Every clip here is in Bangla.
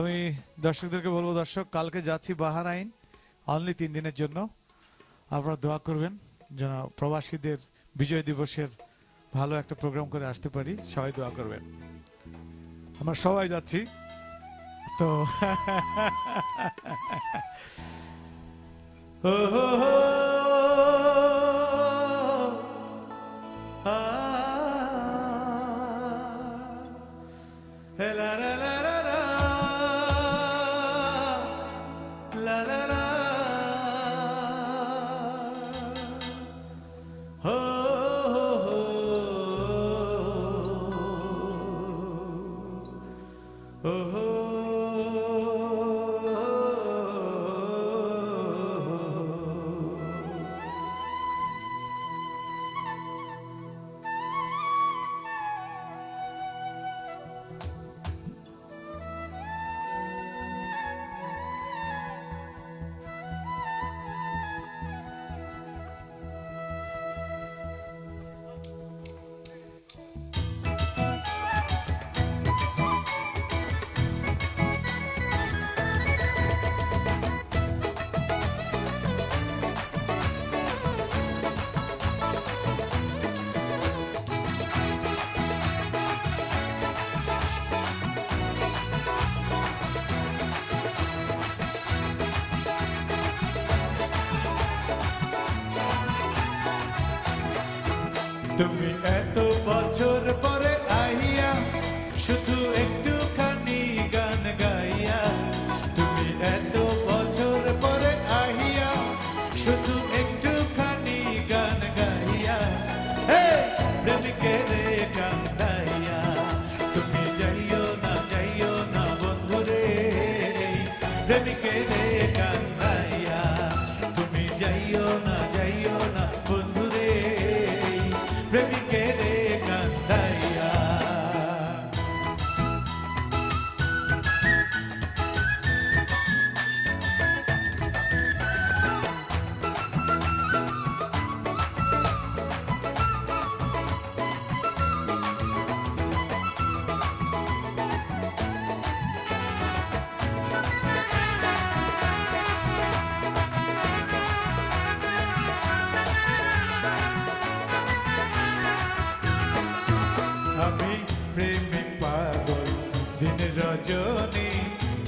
আমি দর্শকদেরকে বলব, দর্শক, কালকে যাচ্ছি বাহারাইন অনলি তিন দিনের জন্য। আপনারা দোয়া করবেন যেন প্রবাসীদের বিজয় দিবসের ভালো একটা প্রোগ্রাম করে আসতে পারি। সবাই দোয়া করবেন। আমরা সবাই যাচ্ছি। তো বছর পরে আইয়া শুধু একটুখানি গান গাইয়া। তুমি এত বছর পরে আইয়া শুধু একটুখানি গান গাইয়া। হে প্রেমিকের কান্দাইয়া তুমি যাইও না যাইও না বন্ধুরে প্রেমিকের কান্দাইয়া তুমি যাইও না যাইও না বন্ধুরে প্রেমিকের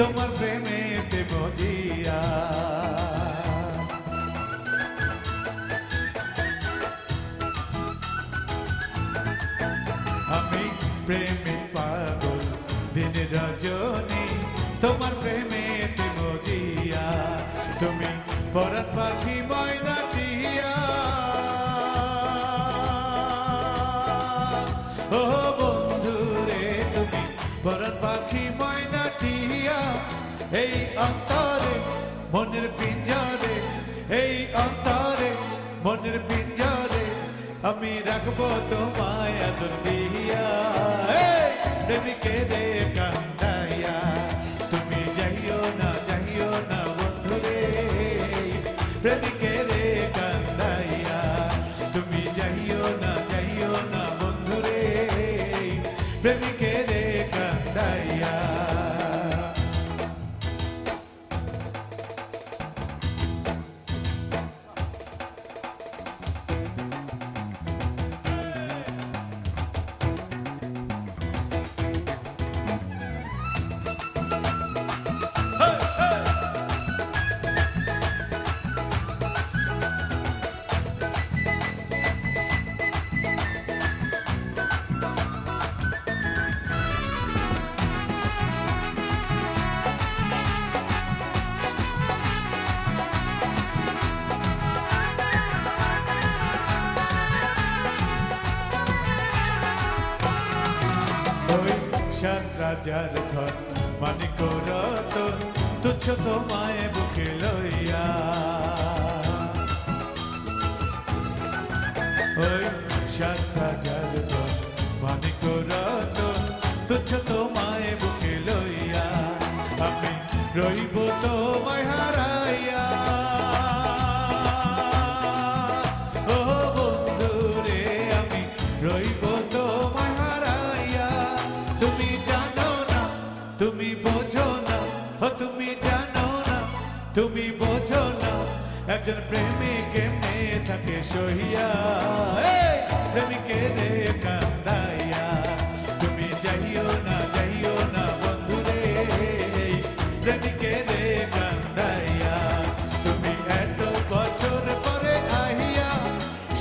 তোমার প্রেমে মজিয়া আমি প্রেমে পাগল, দিন রজনী, তোমার প্রেমে মজিয়া তুমি পরাত পাখি ময়না টিয়া ও তুমি পরাত পাখি এই অন্তরে মনের পিঞ্জরে, এই অন্তরে মনের পিঞ্জরে আমি রাখব তোমায় আদর দিয়া। প্রেমিকে রে কান্দাইয়া, তুমি যাইও না যাইও না বন্ধুরে। প্রেমিকে রে কান্দাইয়া, তুমি যাইও না যাইও না প্রেমিকে রে কান্দাইয়া সাত রাজার ধন মানিক রতন তুচ্ছ তোমায় বুকে লইয়া। ওই সাত রাজার ধন মানিক রতন তুচ্ছ তোমায় বুকে লইয়া। আমি রইব তোমায় একজন প্রেমিক এমনি থাকে সহিয়া। প্রেমিকে রে কান্দাইয়া। তুমি যাইও না যাইও না বন্ধু রে। প্রেমিকে রে কান্দাইয়া। তুমি এত বছর পরে আহিয়া,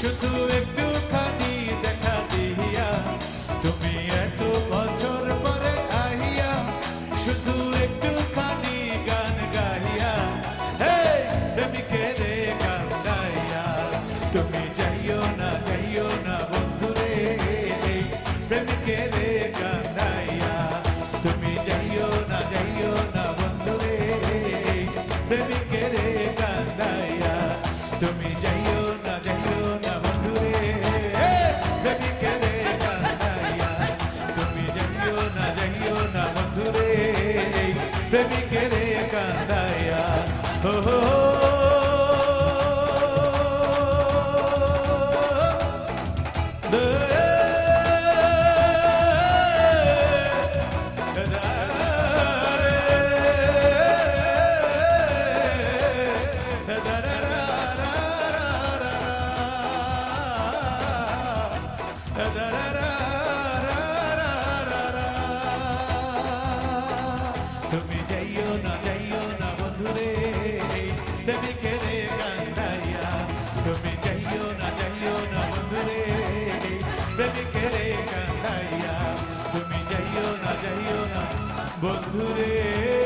শুধু প্রেমিকে রে কান্দাইয়া তুমি যাইও না যাইও না বন্ধু রে প্রেমিকে রে কান্দাইয়া তুমি যাইও না যাইও না বন্ধু রে প্রেমিকে রে কান্দাইয়া হো হো প্রেমিকে রে কান্দাইয়া তুমি যাইও না যাইও না বন্ধুরে।